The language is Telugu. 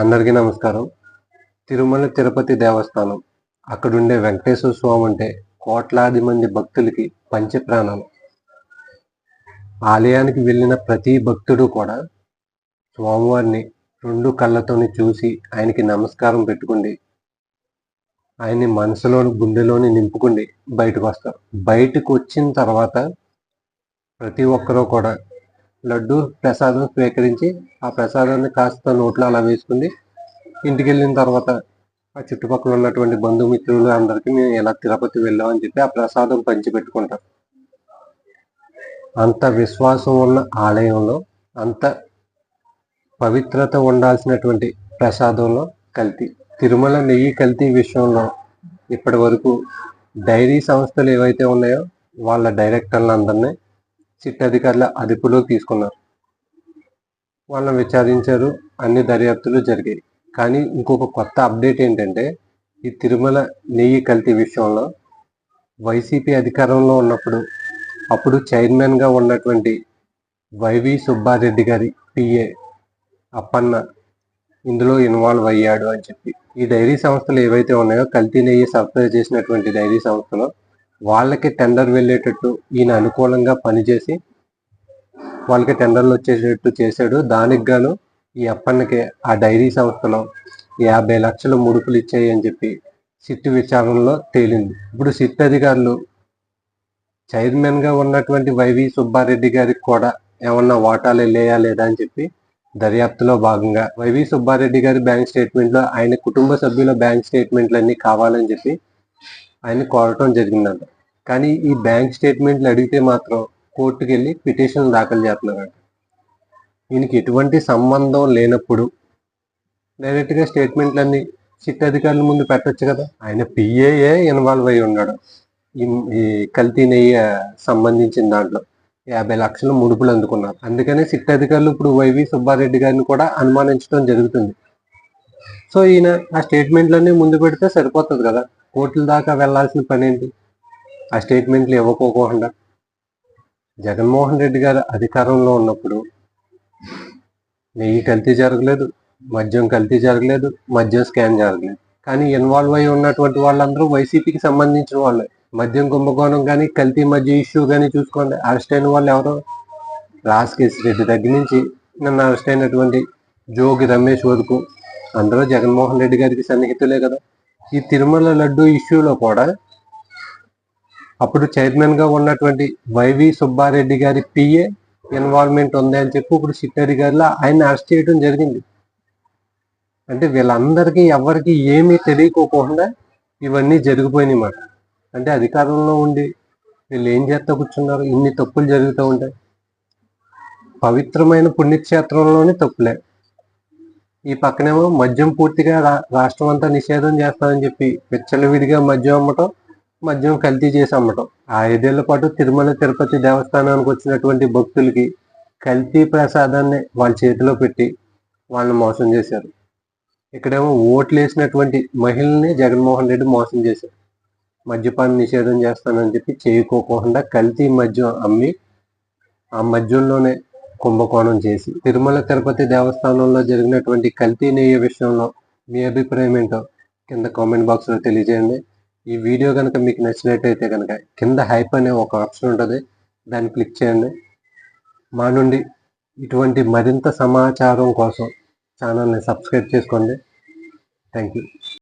అందరికీ నమస్కారం. తిరుమల తిరుపతి దేవస్థానం అక్కడుండే వెంకటేశ్వర స్వామి అంటే కోట్లాది మంది భక్తులకి పంచప్రాణాలు. ఆలయానికి వెళ్ళిన ప్రతి భక్తుడు కూడా స్వామివారిని రెండు కళ్ళతోని చూసి ఆయనకి నమస్కారం పెట్టుకుండి ఆయన్ని మనసులోని గుండెలోని నింపుకుండి బయటకు వస్తారు. బయటకు వచ్చిన తర్వాత ప్రతి ఒక్కరూ కూడా లడ్డు ప్రసాదం స్వీకరించి ఆ ప్రసాదాన్ని కాస్త నోట్లో అలా వేసుకుని ఇంటికి వెళ్ళిన తర్వాత ఆ చుట్టుపక్కల ఉన్నటువంటి బంధుమిత్రులు అందరికీ మేము ఎలా తిరుపతి వెళ్ళామని చెప్పి ఆ ప్రసాదం పంచి పెట్టుకుంటాం అంత విశ్వాసం ఉన్న ఆలయంలో అంత పవిత్రత ఉండాల్సినటువంటి ప్రసాదంలో కల్తీ తిరుమల నెయ్యి కల్తీ విషయంలో ఇప్పటి వరకు డైరీ సంస్థలు ఏవైతే ఉన్నాయో వాళ్ళ డైరెక్టర్లందరినీ సిట్ అధికారుల అదుపులోకి తీసుకున్నారు. వాళ్ళని విచారించారు. అన్ని దర్యాప్తులు జరిగాయి. కానీ ఇంకొక కొత్త అప్డేట్ ఏంటంటే ఈ తిరుమల నెయ్యి కల్తీ విషయంలో వైసీపీ అధికారంలో ఉన్నప్పుడు అప్పుడు చైర్మన్గా ఉన్నటువంటి వైవి సుబ్బారెడ్డి గారి పిఏ అప్పన్న ఇందులో ఇన్వాల్వ్ అయ్యాడు అని చెప్పి. ఈ డైరీ సంస్థలు ఏవైతే ఉన్నాయో కల్తీ నెయ్యి సరఫరా చేసినటువంటి డైరీ సంస్థలు వాళ్ళకి టెండర్ వెళ్ళేటట్టు ఈయన అనుకూలంగా పనిచేసి వాళ్ళకి టెండర్లు వచ్చేటట్టు చేశాడు. దానికి గాను ఈ అప్పన్నకి ఆ డైరీ సంస్థలో యాభై లక్షల ముడుపులు ఇచ్చాయి అని చెప్పి సిట్ విచారణలో తేలింది. ఇప్పుడు సిట్ అధికారులు చైర్మన్గా ఉన్నటువంటి వైవి సుబ్బారెడ్డి గారికి కూడా ఏమన్నా వాటాలు వెళ్ళాయా లేదా అని చెప్పి దర్యాప్తులో భాగంగా వైవి సుబ్బారెడ్డి గారి బ్యాంక్ స్టేట్మెంట్లో ఆయన కుటుంబ సభ్యుల బ్యాంక్ స్టేట్మెంట్లన్నీ కావాలని చెప్పి ఆయన కోరటం జరిగిందంట. కానీ ఈ బ్యాంక్ స్టేట్మెంట్లు అడిగితే మాత్రం కోర్టుకు వెళ్ళి పిటిషన్ దాఖలు చేస్తున్నారంట. ఈయనకి ఎటువంటి సంబంధం లేనప్పుడు డైరెక్ట్గా స్టేట్మెంట్లన్నీ సిట్ అధికారుల ముందు పెట్టచ్చు కదా. ఆయన పిఏఏ ఇన్వాల్వ్ అయి ఉన్నాడు. ఈ కల్తీ నెయ్యి సంబంధించిన దాంట్లో యాభై లక్షల ముడుపులు అందుకున్నారు. అందుకనే సిట్ అధికారులు ఇప్పుడు వైవి సుబ్బారెడ్డి గారిని కూడా అనుమానించడం జరుగుతుంది. సో ఈయన ఆ స్టేట్మెంట్లన్నీ ముందు పెడితే సరిపోతుంది కదా. కోర్టుల దాకా వెళ్ళాల్సిన పని ఏంటి ఆ స్టేట్మెంట్లు ఇవ్వకోకుండా. జగన్మోహన్ రెడ్డి గారు అధికారంలో ఉన్నప్పుడు నెయ్యి కల్తీ జరగలేదు మద్యం కల్తీ జరగలేదు మద్యం స్కాన్ జరగలేదు. కానీ ఇన్వాల్వ్ అయి ఉన్నటువంటి వాళ్ళందరూ వైసీపీకి సంబంధించిన వాళ్ళే. మద్యం కుంభకోణం కానీ కల్తీ మధ్య ఇష్యూ కానీ చూసుకోండి. అరెస్ట్ అయిన వాళ్ళు ఎవరో? రాజకేశ్ రెడ్డి దగ్గర నుంచి నన్ను అరెస్ట్ అయినటువంటి జోగి రమేష్ వరకు. అందరూ జగన్మోహన్ రెడ్డి గారికి సన్నిహితులే కదా. ఈ తిరుమల లడ్డు ఇష్యూలో కూడా అప్పుడు చైర్మన్గా ఉన్నటువంటి వైవి సుబ్బారెడ్డి గారి పిఏ ఇన్వాల్వ్మెంట్ ఉంది అని చెప్పి ఇప్పుడు సిట్టరి గారిలో ఆయన అరెస్ట్ చేయడం జరిగింది. అంటే వీళ్ళందరికీ ఎవరికి ఏమీ తెలియకోకుండా ఇవన్నీ జరిగిపోయినాయి మాట. అంటే అధికారంలో ఉండి వీళ్ళు ఏం చేస్తా కూర్చున్నారు? ఇన్ని తప్పులు జరుగుతూ ఉంటాయి. పవిత్రమైన పుణ్యక్షేత్రంలోనే తప్పులే. ఈ పక్కనేమో మద్యం పూర్తిగా రాష్ట్రం అంతా నిషేధం చేస్తామని చెప్పి విచ్చలవిడిగా మద్యం అమ్మటం మద్యం కల్తీ చేసి అమ్మటం. ఆ ఐదేళ్ళ పాటు తిరుమల తిరుపతి దేవస్థానానికి వచ్చినటువంటి భక్తులకి కల్తీ ప్రసాదాన్ని వాళ్ళ చేతిలో పెట్టి వాళ్ళని మోసం చేశారు. ఇక్కడేమో ఓట్లు వేసినటువంటి మహిళల్ని జగన్మోహన్ రెడ్డి మోసం చేశారు. మద్యపాన్ని నిషేధం చేస్తానని చెప్పి చేయకోకుండా కల్తీ మద్యం అమ్మి ఆ మద్యంలోనే కుంభకోణం చేసి. తిరుమల తిరుపతి దేవస్థానంలో జరిగినటువంటి కల్తీ నేయ విషయంలో మీ అభిప్రాయం ఏంటో కింద కామెంట్ బాక్స్లో తెలియజేయండి. ఈ వీడియో కనుక మీకు నచ్చినట్టయితే కనుక కింద హైప్ అనే ఒక ఆప్షన్ ఉంటుంది. దాన్ని క్లిక్ చేయండి. మా నుండి ఇటువంటి మరింత సమాచారం కోసం ఛానల్ని సబ్స్క్రైబ్ చేసుకోండి. Thank you.